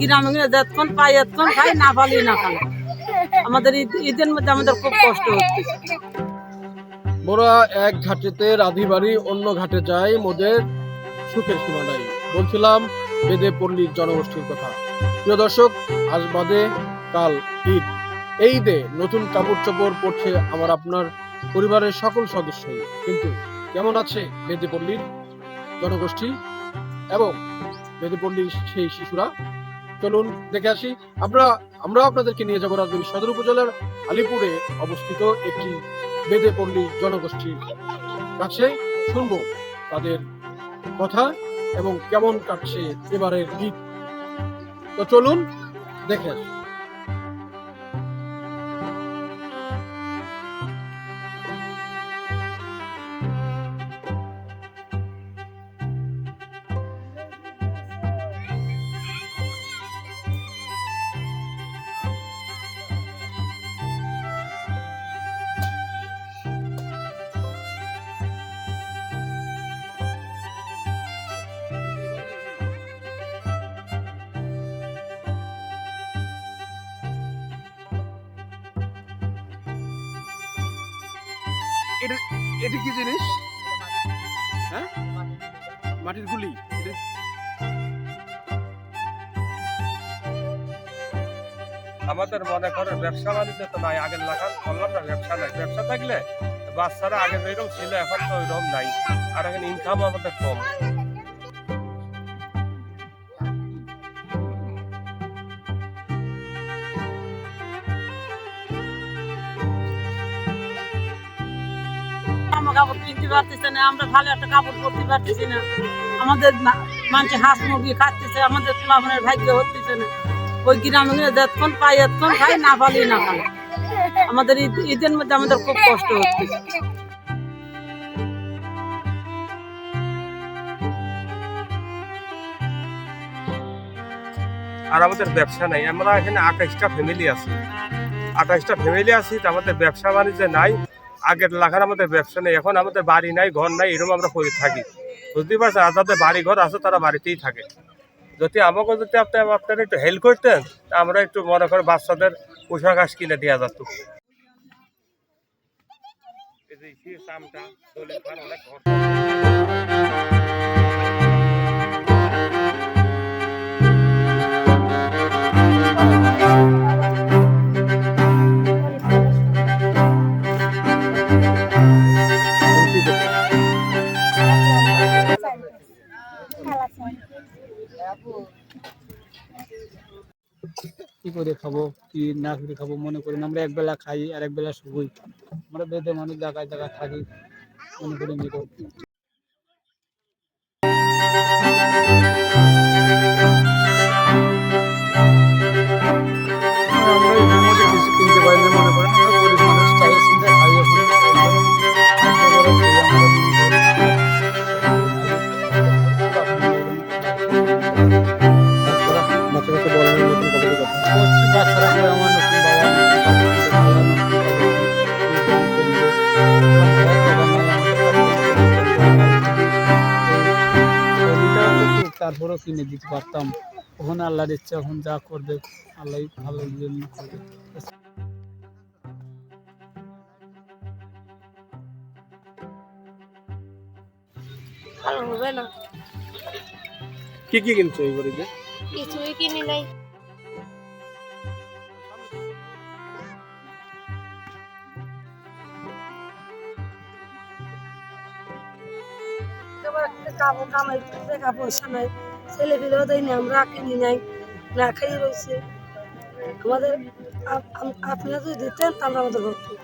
গ্রামে যতক্ষণ পাই এতক্ষণ খাই না পালি, না খাই আমাদের ঈদের মধ্যে আমাদের খুব কষ্ট হচ্ছে। মোরা এক ঘাটেতে রাধি বাড়ি, অন্য ঘাটে যাই মোদের সুখের সীমা নাই বলছিলাম, বেদে পল্লীর জনগোষ্ঠীর কথা। প্রিয় দর্শক, আজ বাদে কাল ঈদ। এই নতুন কাপড় চোপড় পরছে আমার আপনার পরিবারের সকল সদস্য। কিন্তু কেমন আছে বেদে পল্লীর জনগোষ্ঠী এবং বেদে পল্লীর সেই শিশুরা? চলুন দেখে আসি। আমরা আমরা আপনাদেরকে নিয়ে যাব রাজধানী সদর উপজেলার আলিপুরে অবস্থিত একটি বেদে পল্লী জনগোষ্ঠীর কাছে। শুনব তাদের কথা এবং কেমন কাটছে এবারের গীত। তো চলুন দেখে আসি। এটা কি জিনিস? হ্যাঁ? মাটির গুলি আমাদের মনে করেন, ব্যবসা বাণিজ্য তো নাই, আগের লাখান বললাম না, ব্যবসা নাই। ব্যবসা থাকলে বাচ্চারা আগে যেরকম ছিল, এখন তো ওইরকম নাই। আর এখন ইনকাম আমাদের কম। জামা কাপড় কিনতে পারতেছে না, আমরা ভালো একটা কাপড় পরতে পারতেছি না। আমাদের মানুষ হাঁস মুরগি খাচ্ছে আমাদের ভাগ্য হচ্ছে না। ওই গ্রামে যতক্ষণ পাই, এতক্ষণ খাই, না পালি, না খাই আমাদের ঈদের মধ্যে আমাদের খুব কষ্ট হচ্ছে। আর আমাদের ব্যবসা নাই। আমরা এখানে আঠাশটা ফ্যামিলি আছি। আঠাশটা ফ্যামিলি আছি আমাদের ব্যবসা বাণিজ্য নাই। আগের লাখার আমাদের ব্যবসা নেই, এখন আমাদের বাড়ি নাই, ঘর নাই, এরকম আমরা থাকি। বুঝতে পারছেন? আর যাদের বাড়ি ঘর আছে, তারা বাড়িতেই থাকে। যদি আমাকে যদি আপনি আপনারা একটু হেল্প করতেন আমরা একটু মনে করে বাচ্চাদের পোশাক আশ কিনে দেওয়া যেত। কি করে খাব, কি না করে খাব মনে করেন আমরা এক বেলা খাই আর এক বেলা শুই। আমরা বেদে মানুষ জায়গায় জায়গায় থাকি। মনে করি কিনে দিতে পারতাম। ওখানে আল্লাহর ইচ্ছা এখন যা করবে আল্লাহ ভালো জন্য করবে। হবে না। কি কি কিনছো এই বাড়িতে? কিছুই কিনি নাই। কাপড় কামাই টাকা পয়সা নাই। ছেলে পেলেও দেয় না আমরা কিনি নাই, না খাই রয়েছে। আমাদের আপ- আপ- আপনারা যদি দিতেন তাহলে আমাদের হতো।